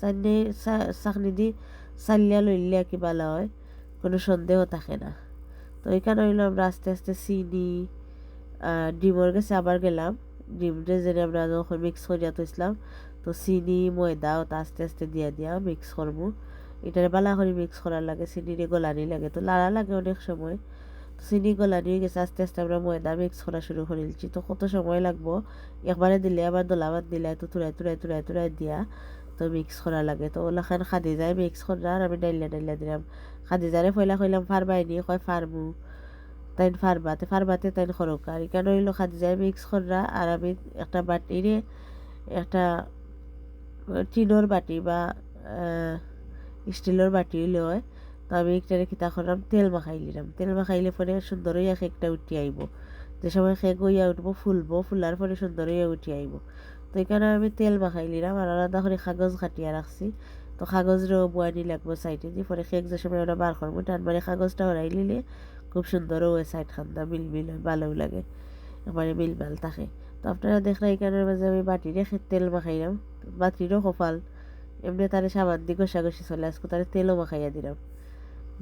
চাইনি চাকনি দি চালিয়া লইলে আর কি ভালো কোনো সন্দেহ থাকে না। তো এখানে হইল আমরা আস্তে আস্তে চিনি ডিমর কাছে আবার গেলাম। ডিমটা যেন আমরা যখন মিক্স করিয়া থইছিলাম তো চিনি, ময়দা ওটা আস্তে আস্তে দিয়া দিয়া মিক্স করব। এটার বালা করে মিক্স করার লাগে চিনিরে গলানি লাগে, তো লাড়া লাগে অনেক সময়। তো চিনি গলানি হয়ে গেছে, আস্তে আস্তে আমরা ময়দা মিক্স করা শুরু করে দিচ্ছি। তো কত সময় লাগবো? একবারে দিলে, আবার দোলাবাদ দিলে তো তুরাই তুরাই তুরাই তুরাই দিয়া। তো মিক্স করা লাগে। তো ওলাখান খাদি যায় মিক্স করা আর আমি ডাইলা ডাইলা দিলাম। খাদি যারে ফয়লা কইলাম ফারবাই নিয়ে কয় ফারমু তাইন ফারবাতে ফারবাতে তাইন খরক আর এখানে হইল খাদি যায় মিক্স করা আর আমি একটা বাটিরে একটা টিনোর বাটি বা স্টিলের বাটি হয় তো আমি একটারে কিতা করলাম তেল মাখাই নিলাম তেল মাখাইলে পরে সুন্দর হইয়া কেকটা উঠি আইব যে সময় কেক হইয়া উঠবো ফুলবো ফুলার পরে সুন্দর হইয়া উঠি আইব তো এখানে আমি তেল মাখাই নিলাম আর আলাদা করে কাগজ কাটিয়া রাখছি তো কাগজটাও বয়ানি লাগবো সাইডে দিয়ে পরে কেক যে সময় ওরা বার করব টান মানে কাগজটা ওরাই নিলে, খুব সুন্দরও ওই সাইড খান্দা মিল মিল হয় ভালোও লাগে। একবারে মিল মাল থাকে। তো আপনারা দেখলেন এখানের মাঝে আমি বাটি রেখে তেল মাখাইলাম বাটিরও কপাল। এমনি তারে সাবান দিয়ে ঘষাঘষি চলে, আজকে তারে তেলও মাখাইয়া দিলাম।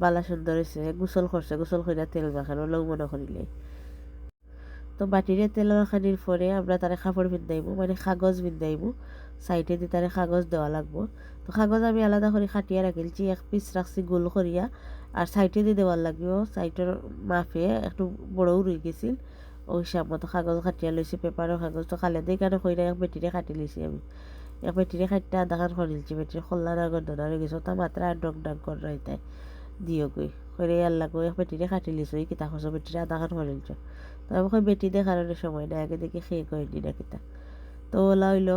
বালা সুন্দর হয়েছে গোসল করছে গোসল করিয়া তেল মাখানো লৌ মনে করিলে তো বাটিরে তেল মাখানির পরে আমরা তারে কাপড় বিন্দাইব মানে কাগজ বিন্দাইব সাইডে দিয়ে তারে কাগজ দেওয়া লাগবো। তো কাগজ আমি আলাদা করে খাটিয়া রাখিলছি এক পিস রাখছি গোল করিয়া আর সাইডে দিয়ে দেওয়ার লাগবে সাইডের মাফে একটু বড়ও রয়ে গেছিল ওই হিসাব মতো কাগজ খাটিয়া লইছি পেপারও কাগজ, তো খালে দিয়ে কেন কইরা এক বেটিরে কাটি লইছি আমি। এক বেটিরে খাটতে আধা খান করিলছি বেটিরে খোল্লা না গন্ধনা রয়ে গেছে, তা মাত্রা আর ডং ডাং কর রইতে দিও করে আল্লাহ এক বেটিরে কাটি লিছ ওই কিতা খরচ বেটিরে আধা খান করিলছ তো আমি কই বেটি দেখার সময় না আগে দেখি খেয়ে কইনি না কিতা তো ওলা হইল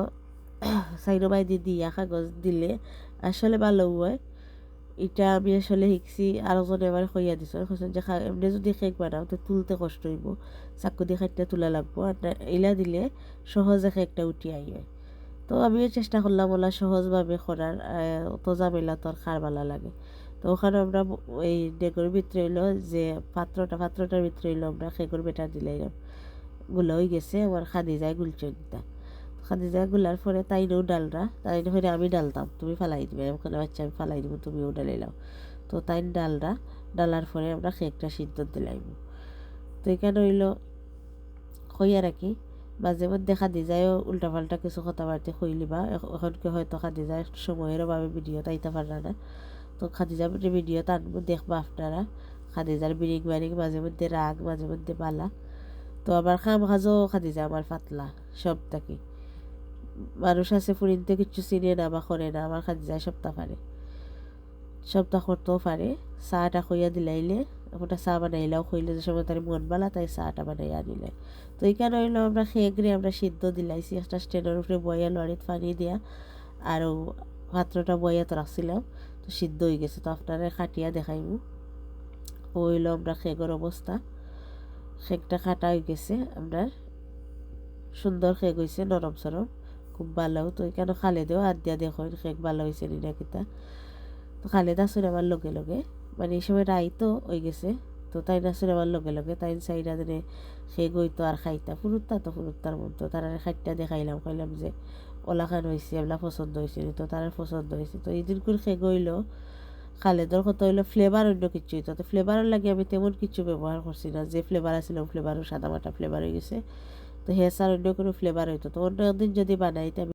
সাইনো বাই দিয়ে দিয়া কাগজ দিলে আসলে ভালো হয় এটা আমি আসলে শিখছি আরেকজনে এবার কইয়া দিছ কৈছেন যে এমনি যদি কেক বানাও, তো তুলতে কষ্ট হইব। চাকু দিয়ে খাইতে তোলা লাগবো। আর ইলা দিলে, সহজে কেকটা উঠি আইয়ে তো আমিও চেষ্টা করলাম ওলা সহজভাবে করার অত জামেলা তো আর খার ভালো লাগে। তো ওখানে আমরা এই ডেকোর ভিতরে হইল যে পাত্রটা, পাত্রটার ভিতরে হইল আমরা কেকের বেটা দিলাইলামগুলো হয়ে গেছে আমার খাদি যায় গুলচন্দিতা যায়গুলার পরে তাইনেও ডালরা, তাই হয়ে আমি ডালতাম, তুমি ফালাই দিবে, ওখানে বাচ্চা আমি ফালাই দিব, তুমিও ডালাইলাও তো তাই ডালরা, ডালার পরে আমরা কেকটা সিদ্ধ দিলাইব তো এখানে হইল কইয়া রাখি মাঝে মধ্যে খাদি যায় উল্টাপাল্টা কিছু কথাবার্তা কইলিবা এখনকে হয়তো খাদি যায় একটু সময়ের অভাবে ভিডিও তাইতে পারা না। তো খাদিজা ভিডিও টানবো দেখবা আপনারা। খাদিজার বিরিং বারিং মাঝে মধ্যে রাগ, মাঝে মধ্যে পালা। তো আবার খাম খাজও খাদিজা আমার পাতলা সব থাকি মানুষ আছে ফুরিনতে কিছু চিনে না বা করে না আমার খাদি যায় সপ্তাহ পারে। সপ্তাহ করতেও পারে। চাহটা খইয়া দিলাইলে, ওটা চা বানাইলাও খইলে যে সময় তার মন বালা, তাই চাহটা বানাই আনিলে তো এই এইখানে হইল আমরা খেয়ে আমরা সিদ্ধ দিলাইছি, একটা স্টেনের উপরে বইয়া লড়িত পানি দিয়া। আর পাত্রটা বইয়া তো রাখছিলাম। তো সিদ্ধ হয়ে গেছে, তো আপনারা খাটিয়া দেখাইব হইল আমরা খেগর অবস্থা। খেকটা কাটা হয়ে গেছে আপনার সুন্দর খেক হয়েছে নরম সরম, খুব ভালো। তো এখানে খালেদেও হাত দিয়া দেখো খেক ভালো হয়েছে নি না কিতা তো খালেদ আসলে আমার লগে লগে মানে এই সময় রাইতো হয়ে গেছে, তো তাই আসলে আমার লগে লগে, তাই সাইডা দিনে সে গইতো আর খাইতা, ফুরুত্তা তো ফুরুত্তার মতো তারা খাইটা দেখাইলাম, কইলাম যে ওলাখান হয়েছে এগুলা পছন্দ হয়েছে তো তার পছন্দ হয়েছে তো এই সে গইল খালেদর কত হইল ফ্লেভার অন্য কিছু। হইতো তো ফ্লেভারের লাগে আমি তেমন কিছু ব্যবহার করছি না, যে ফ্লেভার আছিল ফ্লেভারও সাদা মাটা ফ্লেভার হয়ে গেছে। তো হেসার অন্য কোনো ফ্লেভার হইতো তো অন্য দিন যদি বানাইতে